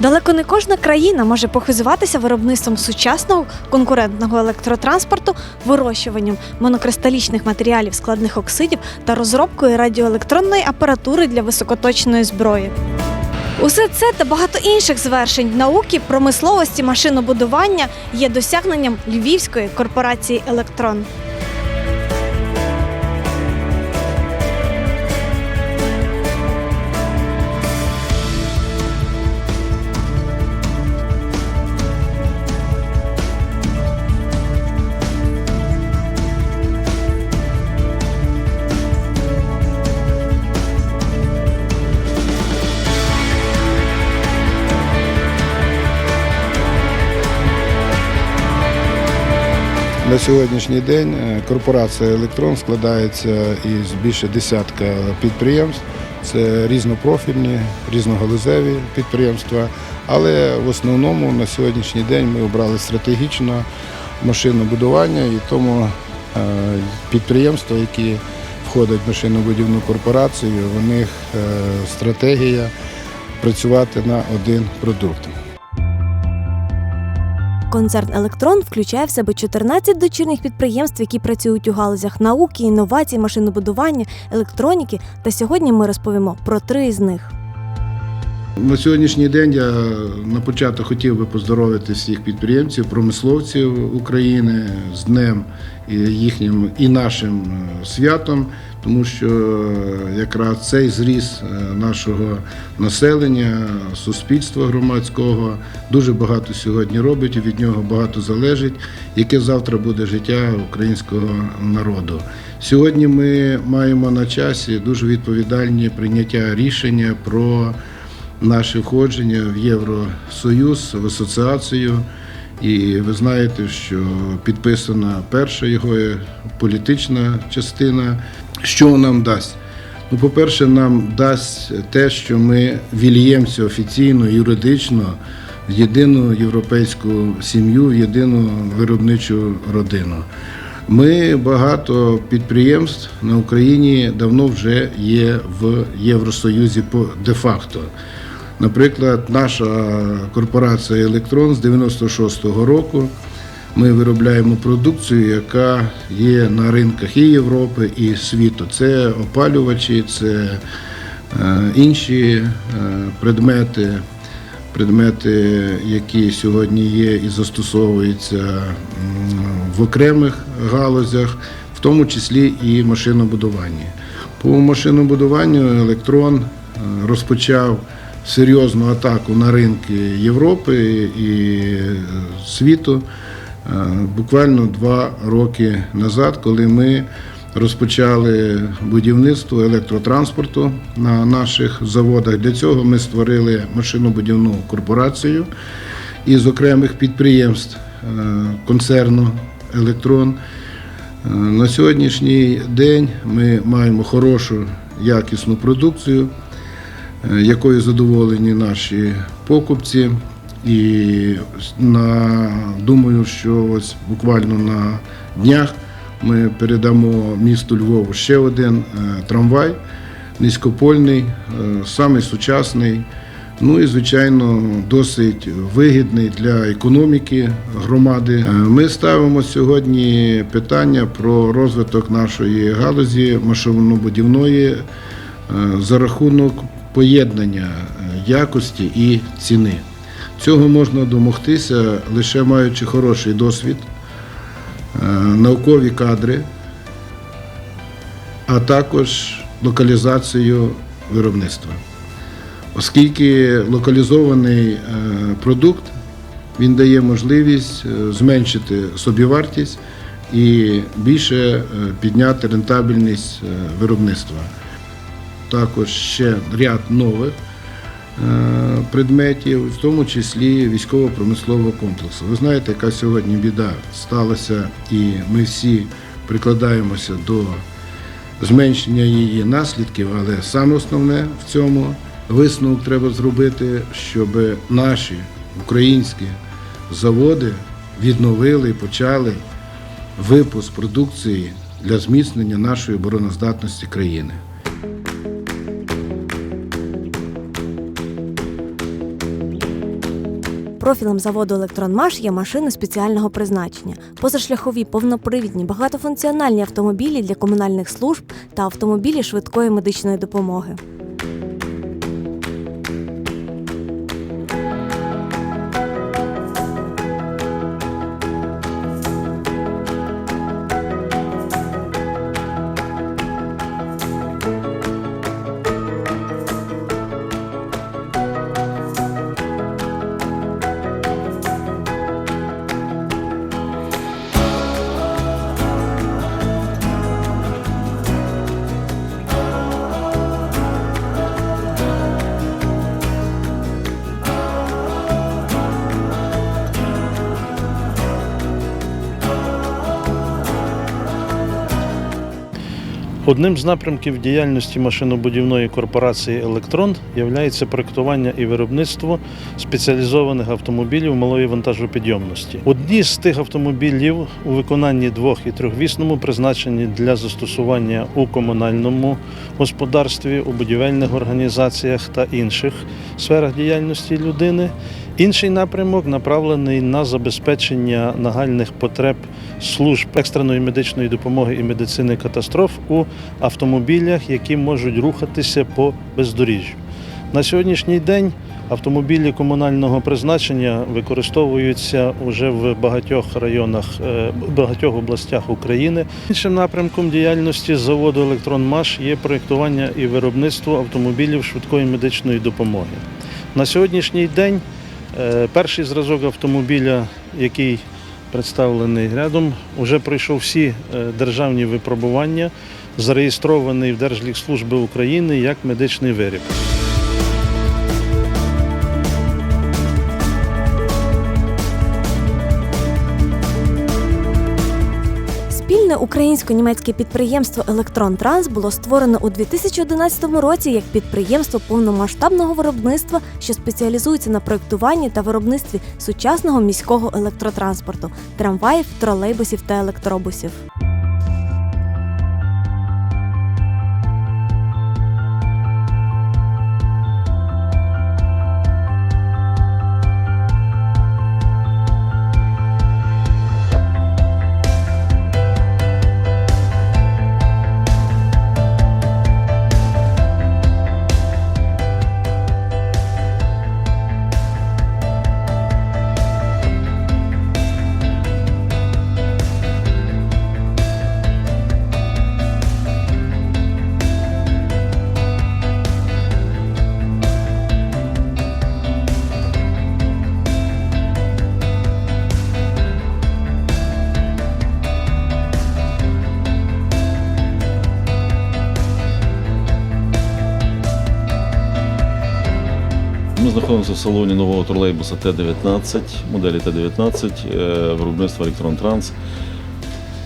Далеко не кожна країна може похизуватися виробництвом сучасного конкурентного електротранспорту, вирощуванням монокристалічних матеріалів складних оксидів та розробкою радіоелектронної апаратури для високоточної зброї. Усе це та багато інших звершень науки, промисловості, машинобудування є досягненням львівської корпорації Електрон. На сьогоднішній день е, корпорація Електрон складається із більше десятка підприємств. Це різнопрофільні, різногалузеві підприємства. Але в основному на сьогоднішній день ми обрали стратегічно машинобудування і тому е, підприємства, які входять в машинобудівну корпорацію, у них е, стратегія працювати на один продукт. Концерн Електрон включає в себе 14 дочірніх підприємств, які працюють у галузях науки, інновацій, машинобудування, електроніки. Та сьогодні ми розповімо про три із них. На сьогоднішній день я на початок хотів би поздоровити всіх підприємців, промисловців України з днем їхнім і нашим е, святом, тому що якраз цей зріс е, нашого населення, суспільства громадського дуже багато сьогодні робить і від нього багато залежить, яке завтра буде життя українського народу. Сьогодні ми маємо на часі дуже відповідальні прийняття рішення про наше входження в Євросоюз, в асоціацію. І ви знаєте, що підписана перша його політична частина. Що нам дасть? Ну, по-перше, нам дасть те, що ми вільємося офіційно, юридично в єдину європейську сім'ю, в єдину виробничу родину. Ми багато підприємств на Україні давно вже є в Євросоюзі по де-факто. Наприклад, наша корпорація Електрон з 96-го року ми виробляємо продукцію, яка є на ринках і Європи, і світу. Це опалювачі, це е, інші е, предмети, предмети, які сьогодні є і застосовуються в окремих галузях, в тому числі і машинобудування. По машинобудуванню електрон е, розпочав серйозну атаку на ринки Європи і світу буквально два роки назад, коли ми розпочали будівництво електротранспорту на наших заводах. Для цього ми створили машинобудівну корпорацію із окремих підприємств е, концерну Електрон. Е, На сьогоднішній день ми маємо хорошу якісну продукцію, е, якою задоволені наші покупці. І на, думаю, що ось буквально на днях ми передамо місту Львову ще один е, трамвай низькопольний, е, самий сучасний. Ну і звичайно досить вигідний для економіки громади. Е, Ми ставимо сьогодні питання про розвиток нашої галузі машинобудівної за рахунок поєднання якості і ціни. Цього можна домогтися лише маючи хороший досвід, е, наукові кадри, а також локалізацію виробництва. Оскільки локалізований е, продукт він дає можливість е, зменшити собівартість і більше підняти рентабельність виробництва. Також ще ряд нових предметів, в тому числі військово-промислового комплексу. Ви знаєте, яка сьогодні біда сталася, і ми всі прикладаємося до зменшення її наслідків, але саме основне в цьому висновок треба зробити, щоб наші українські заводи відновили і почали випуск продукції для зміцнення нашої обороноздатності країни. Профілем заводу Електронмаш є машини спеціального призначення, позашляхові повнопривідні багатофункціональні автомобілі для комунальних служб та автомобілі швидкої медичної допомоги. Одним з напрямків діяльності машинобудівної корпорації Електрон є проектування і виробництво спеціалізованих автомобілів малої вантажопідйомності. Одні з тих автомобілів у виконанні двох і трьохвісному призначені для застосування у комунальному господарстві, у будівельних організаціях та інших сферах діяльності людини. Інший напрямок направлений на забезпечення нагальних потреб служб екстреної медичної допомоги і медицини катастроф у автомобілях, які можуть рухатися по бездоріжжю. На сьогоднішній день автомобілі комунального призначення використовуються уже в багатьох районах, е, багатьох областях України. Іншим напрямком діяльності заводу Електронмаш є проєктування і виробництво автомобілів швидкої медичної допомоги. На сьогоднішній день Перший зразок автомобіля, який представлений рядом, вже пройшов всі е, державні випробування, зареєстрований в Держлікслужби України як медичний виріб. Українсько-німецьке підприємство Електронтранс було створено у 2011 році як підприємство повномасштабного виробництва, що спеціалізується на проєктуванні та виробництві сучасного міського електротранспорту трамваїв, тролейбусів та електробусів. Ми знаходимося в салоні нового тролейбуса Т-19, моделі Т-19, е, виробництва Електрон Транс.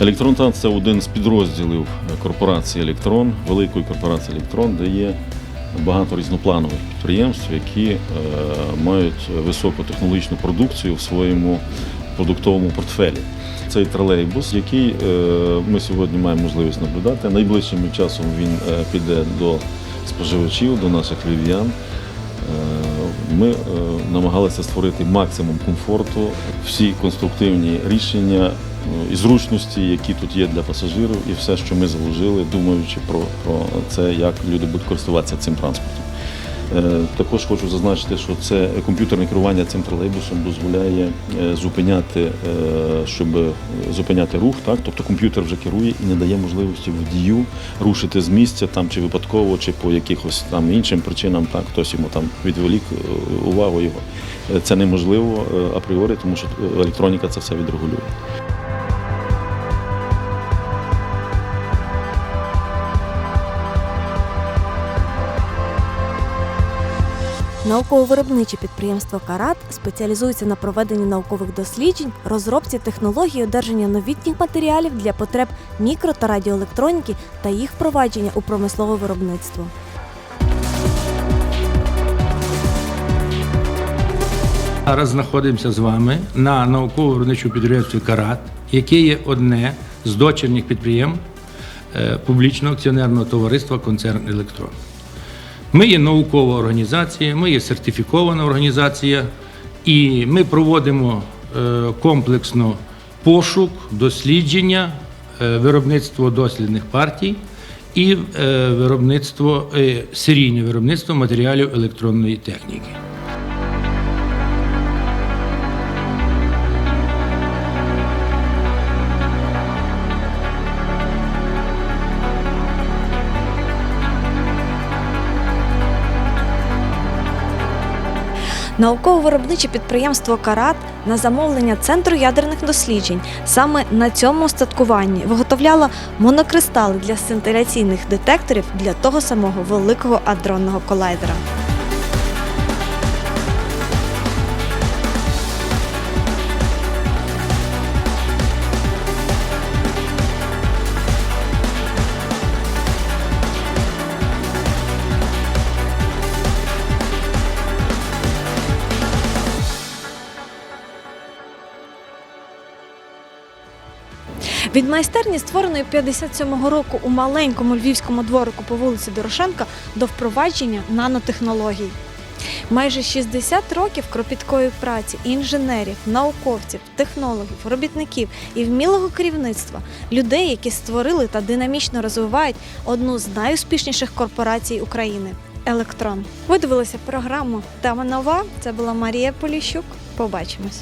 Електрон Транс це один з підрозділів корпорації Електрон, великої корпорації Електрон, де є багато різнопланових підприємств, які е, мають високотехнологічну продукцію в своєму продуктовому портфелі. Цей тролейбус, який е, ми сьогодні маємо можливість наблюдати. Найближчим часом він піде до споживачів, до наших львів'ян. Ми е, намагалися створити максимум комфорту, всі конструктивні рішення е, і зручності, які тут є для пасажирів, і все, що ми заложили, думаючи про, про це, як люди будуть користуватися цим транспортом. Е, Також хочу зазначити, що це комп'ютерне керування цим тролейбусом дозволяє е, зупиняти, е, щоб зупиняти рух, так тобто комп'ютер вже керує і не дає можливості водію рушити з місця там чи випадково, чи по якихось там іншим причинам, так хтось йому там відволік увагу його. Це неможливо апріорі, тому що електроніка це все відрегулює. Науково-виробниче підприємство Карат спеціалізується на проведенні наукових досліджень, розробці технологій одержання новітніх матеріалів для потреб мікро та радіоелектроніки та їх впровадження у промислове виробництво. Зараз знаходимося з вами на науково-виробничому підприємстві Карат, яке є одне з дочірніх підприємств е, публічного акціонерного товариства Концерн Електрон. Ми є наукова організація, ми є сертифікована організація І ми проводимо е, комплексно пошук, дослідження, е, виробництво дослідних партій і е, виробництво, серійне виробництво матеріалів електронної техніки. Науково-виробниче підприємство Карат на замовлення Центру ядерних досліджень саме на цьому устаткуванні виготовляло монокристали для сентиляційних детекторів для того самого великого адронного колайдера. Від майстерні, створеної 57-го року у маленькому львівському дворику по вулиці Дорошенка, до впровадження нанотехнологій. Майже 60 років кропіткої праці інженерів, науковців, технологів, робітників і вмілого керівництва, людей, які створили та динамічно розвивають одну з найуспішніших корпорацій України Електрон. Ви дивилися програму Тема нова. Це була Марія Поліщук. Побачимось.